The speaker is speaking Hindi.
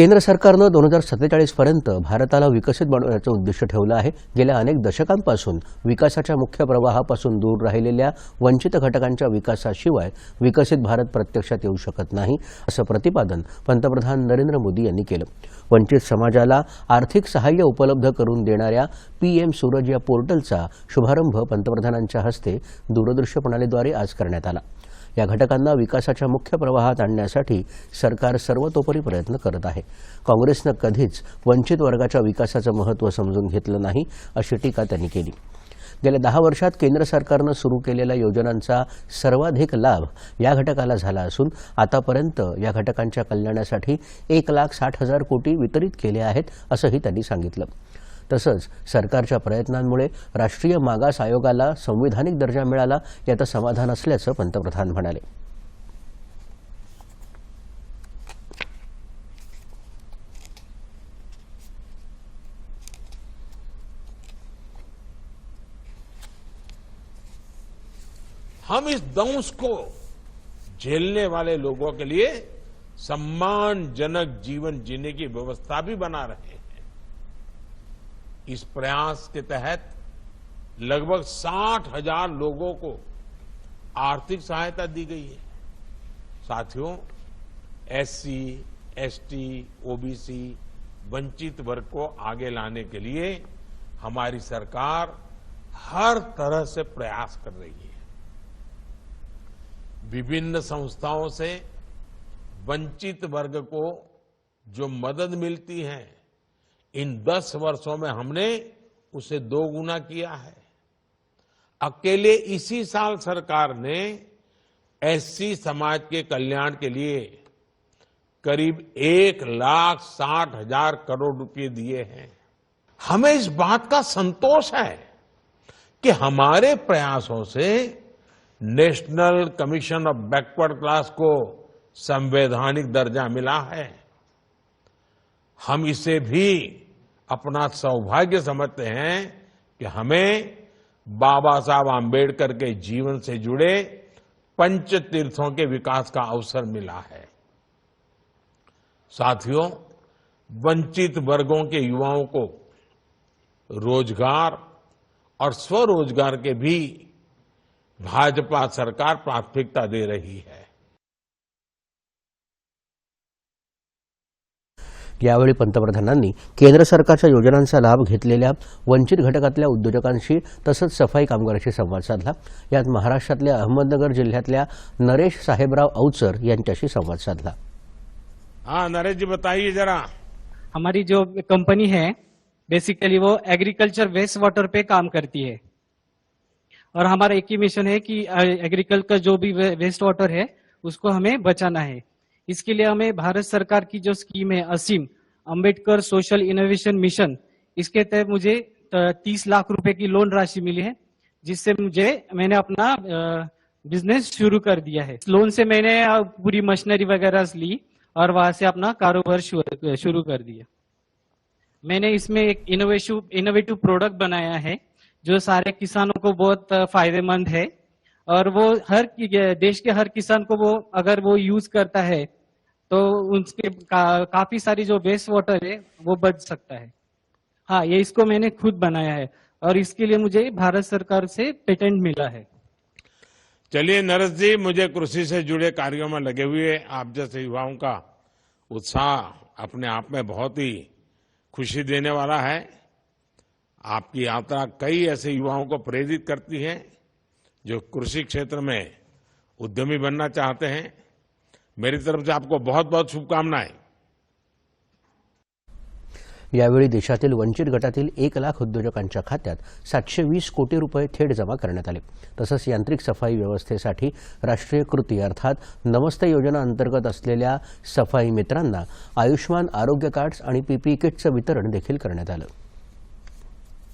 केंद्र सरकारनं दोन हजार सत्तेचाळीसपर्यंत भारताला विकसित बनवण्याचं उद्दिष्ट ठेवलं आहे. गेल्या अनेक दशकांपासून विकासाच्या मुख्य प्रवाहापासून दूर राहिलेल्या वंचित घटकांच्या विकासाशिवाय विकसित भारत प्रत्यक्षात येऊ शकत नाही असं प्रतिपादन पंतप्रधान नरेंद्र मोदी यांनी केलं. वंचित समाजाला आर्थिक सहाय्य उपलब्ध करून देणाऱ्या पीएम सूरज या पोर्टलचा शुभारंभ पंतप्रधानांच्या हस्ते दूरदृश्य प्रणालीद्वारे आज करण्यात आला. या घटकांना विकासाच्या मुख्य प्रवाहात आणण्यासाठी सरकार सर्वतोपरी प्रयत्न करत आहे. काँग्रेसनं कधीच वंचित वर्गाच्या विकासाचं महत्त्व समजून घेतलं नाही अशी टीका त्यांनी केली. गेल्या दहा वर्षात केंद्र सरकारनं सुरू केलेल्या योजनांचा सर्वाधिक लाभ या घटकाला झाला असून आतापर्यंत या घटकांच्या कल्याणासाठी एक लाख साठ हजार कोटी वितरित केले आहेत असंही त्यांनी सांगितलं. तसंच सरकारच्या प्रयत्नांमुळे राष्ट्रीय मागास आयोगाला संविधानिक दर्जा मिळाला याचं समाधान असल्याचं पंतप्रधान म्हणाले. हम इस दंश को झेलने वाले लोगों के लिए सम्मानजनक जीवन जीने की व्यवस्था भी बना रहे हैं। इस प्रयास के तहत लगभग साठ हज़ार लोगों को आर्थिक सहायता दी गई है। साथियों एससी, एसटी, ओबीसी वंचित वर्ग को आगे लाने के लिए हमारी सरकार हर तरह से प्रयास कर रही है। विभिन्न संस्थाओं से वंचित वर्ग को जो मदद मिलती है इन दस वर्षों में हमने उसे दो गुना किया है। अकेले इसी साल सरकार ने एससी समाज के कल्याण के लिए करीब एक लाख साठ हज़ार करोड़ रुपए दिए हैं। हमें इस बात का संतोष है कि हमारे प्रयासों से national commission of backward class को संवैधानिक दर्जा मिला है। हम इसे भी अपना सौभाग्य समझते हैं कि हमें बाबा साहब आम्बेडकर के जीवन से जुड़े पंच तीर्थों के विकास का अवसर मिला है। साथियों, वंचित वर्गों के युवाओं को रोज़गार और स्वरोजगार के भी भाजपा सरकार प्राथमिकता दे रही है। यावेळी पंतप्रधानांनी केंद्र सरकारच्या योजनांचा लाभ घेतलेल्या वंचित घटकातल्या उद्योजकांशी तसंच सफ़ाई कामगारांशी संवाद साधला. यात महाराष्ट्रातल्या अहमदनगर जिल्ह्यातल्या नरेश साहेबराव अवचर यांच्याशी संवाद साधला. हाँ नरेश जी बताइए जरा. हमारी जो कंपनी है बेसिकली वो एग्रीकल्चर वेस्ट वाटर पे काम करती है। और हमारा एक ही मिशन है कि एग्रीकल्चर का जो भी वेस्ट वाटर है उसको हमें बचाना है। इसके लिए हमें भारत सरकार की जो स्कीम है, Aseem, Ambedkar social innovation mission इसके तहत मुझे तीस लाख रुपए की लोन राशि मिली है, जिससे मुझे, मैंने अपना बिज़नेस शुरू कर दिया है। लोन से मैंने पूरी मशीनरी वगैरह ली और वहाँ से अपना कारोबार शुरू कर दिया। मैंने इसमें एक इनोवेटिव इनोवेटिव प्रोडक्ट बनाया है, जो सारे किसानों को बहुत फ़ायदेमंद है और वो हर, देश के हर किसान को वो, अगर वो यूज़ करता है तो उनके का, काफ़ी सारी जो वेस्ट वाटर है वो बच सकता है। हाँ ये इसको मैंने खुद बनाया है और इसके लिए मुझे भारत सरकार से पेटेंट मिला है। चलिए नरस जी मुझे कृषि से जुड़े कार्यों में लगे हुए आप जैसे युवाओं का उत्साह अपने आप में बहुत ही खुशी देने वाला है। आपकी यात्रा कई ऐसे युवाओं को प्रेरित करती है जो कृषि क्षेत्र में उद्यमी बनना चाहते हैं। मेरी तरफ से आपको बहुत बहुत शुभकामनाएं। यावेळी देशातील वंचित गटातील एक लाख उद्योजकांच्या खात्यात सातशे वीस कोटी रुपये थेट जमा करण्यात आले. तसंच यांत्रिक सफाई व्यवस्थेसाठी राष्ट्रीय कृती अर्थात नमस्ते योजना अंतर्गत असलेल्या सफाई मित्रांना आयुष्मान आरोग्य कार्ड्स आणि पीपीई किटचं वितरण देखील करण्यात आलं.